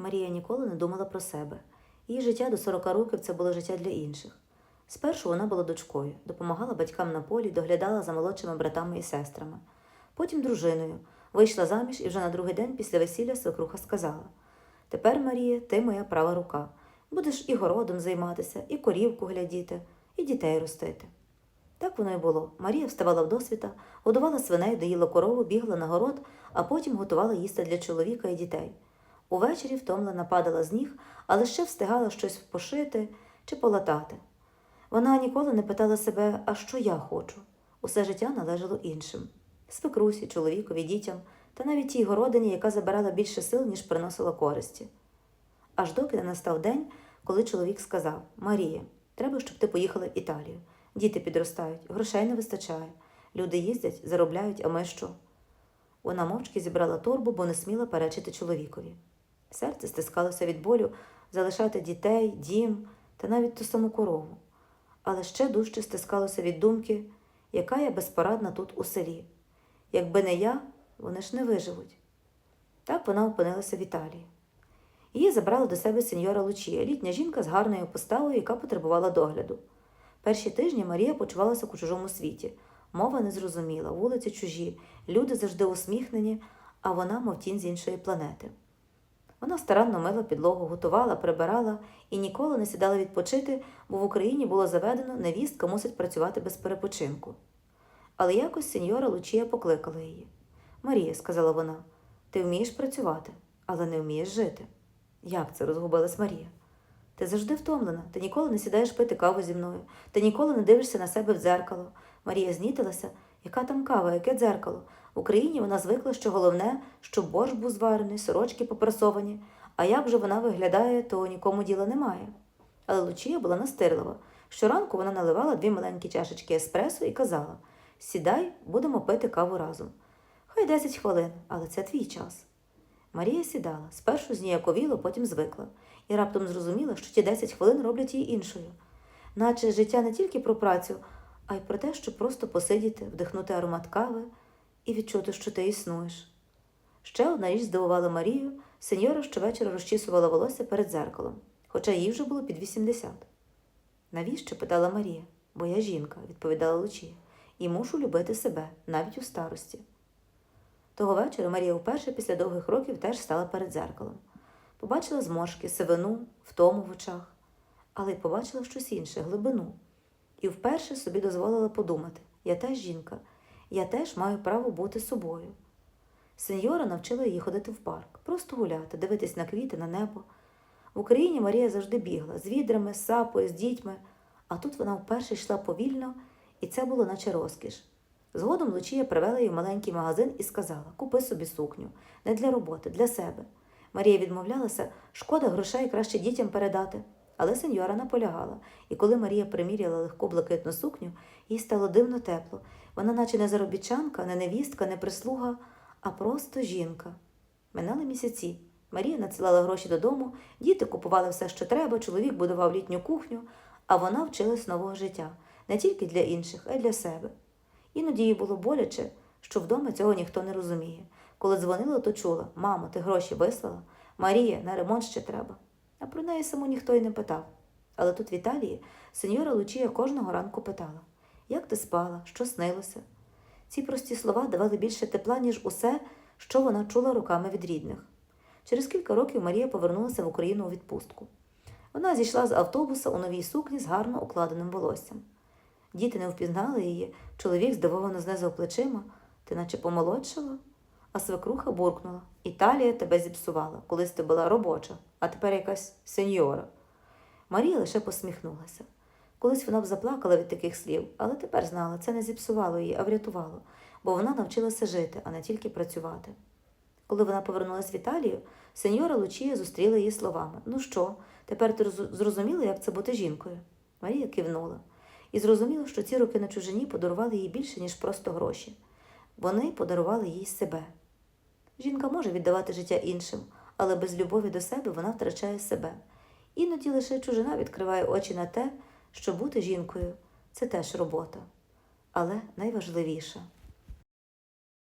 Марія ніколи не думала про себе. Її життя до 40 років це було життя для інших. Спершу вона була дочкою, допомагала батькам на полі, доглядала за молодшими братами і сестрами. Потім дружиною, вийшла заміж і вже на другий день після весілля свекруха сказала: Тепер, Марія, ти моя права рука. Будеш і городом займатися, і корівку глядіти, і дітей ростити. Так воно й було. Марія вставала в досвіта, годувала свиней, доїла корову, бігла на город, а потім готувала їсти для чоловіка і дітей. Увечері втомлена падала з ніг, але ще встигала щось пошити чи полатати. Вона ніколи не питала себе, а що я хочу. Усе життя належало іншим свекрусі, чоловікові, дітям та навіть тій городині, яка забирала більше сил, ніж приносила користі. Аж доки не настав день, коли чоловік сказав: Марія, треба, щоб ти поїхала в Італію. Діти підростають, грошей не вистачає. Люди їздять, заробляють, а ми що? Вона мовчки зібрала торбу, бо не сміла перечити чоловікові. Серце стискалося від болю залишати дітей, дім та навіть ту саму корову. Але ще дужче стискалося від думки, яка я безпорадна тут у селі. Якби не я, вони ж не виживуть. Так вона опинилася в Італії. Її забрала до себе сеньора Лучія, літня жінка з гарною поставою, яка потребувала догляду. Перші тижні Марія почувалася у чужому світі. Мова незрозуміла, вулиці чужі, люди завжди усміхнені, а вона, мов тінь з іншої планети. Вона старанно мила підлогу, готувала, прибирала і ніколи не сідала відпочити, бо в Україні було заведено, невістка мусить працювати без перепочинку. Але якось сеньора Лучія покликала її. Марія, сказала вона, ти вмієш працювати, але не вмієш жити. Як це розгубилась Марія? Ти завжди втомлена, ти ніколи не сідаєш пити каву зі мною, ти ніколи не дивишся на себе в дзеркало. Марія знітилася, яка там кава, яке дзеркало. В Україні вона звикла, що головне, щоб борщ був зварений, сорочки попрасовані, а як же вона виглядає, то нікому діла немає. Але Лучія була настирлива. Щоранку вона наливала дві маленькі чашечки еспресо і казала: Сідай, будемо пити каву разом. Хай 10 хвилин, але це твій час. Марія сідала, спершу зніяковіло, потім звикла, і раптом зрозуміла, що ті 10 хвилин роблять її іншою. Наче життя не тільки про працю, а й про те, щоб просто посидіти, вдихнути аромат кави і відчути, що ти існуєш. Ще одна річ здивувала Марію, сеньора щовечора розчісувала волосся перед зеркалом, хоча їй вже було під 80. Навіщо? питала Марія. Бо я жінка, відповідала Лучія, і мушу любити себе навіть у старості. Того вечора Марія вперше після довгих років теж стала перед зеркалом. Побачила зморшки, сивину, втому в очах, але й побачила щось інше, глибину. І вперше собі дозволила подумати: я теж жінка, я теж маю право бути собою. Сеньора навчила її ходити в парк, просто гуляти, дивитись на квіти, на небо. В Україні Марія завжди бігла з відрами, з сапою, з дітьми, а тут вона вперше йшла повільно, і це було наче розкіш. Згодом Лучія привела її в маленький магазин і сказала: Купи собі сукню, не для роботи, для себе. Марія відмовлялася, шкода грошей краще дітям передати. Але сеньора наполягала, і коли Марія приміряла легку блакитну сукню, їй стало дивно тепло. Вона, наче не заробітчанка, не невістка, не прислуга, а просто жінка. Минали місяці. Марія надсилала гроші додому, діти купували все, що треба, чоловік будував літню кухню, а вона вчилась нового життя не тільки для інших, а й для себе. Іноді їй було боляче, що вдома цього ніхто не розуміє. Коли дзвонила, то чула мамо, ти гроші вислала? Марія, на ремонт ще треба. А про неї саму ніхто й не питав. Але тут в Італії сеньора Лучія кожного ранку питала як ти спала, що снилося? Ці прості слова давали більше тепла, ніж усе, що вона чула руками від рідних. Через кілька років Марія повернулася в Україну у відпустку. Вона зійшла з автобуса у новій сукні з гарно укладеним волоссям. Діти не впізнали її, чоловік здивовано знизав плечима, ти наче помолодшала. А свекруха буркнула Італія тебе зіпсувала, колись ти була робоча, а тепер якась сеньора. Марія лише посміхнулася. Колись вона б заплакала від таких слів, але тепер знала, це не зіпсувало її, а врятувало, бо вона навчилася жити, а не тільки працювати. Коли вона повернулася в Італію, сеньора Лучія зустріла її словами Ну що, тепер ти зрозуміла, як це бути жінкою? Марія кивнула і зрозуміла, що ці роки на чужині подарували їй більше, ніж просто гроші. Вони подарували їй себе. Жінка може віддавати життя іншим, але без любові до себе вона втрачає себе. Іноді лише чужина відкриває очі на те, що бути жінкою це теж робота. Але найважливіше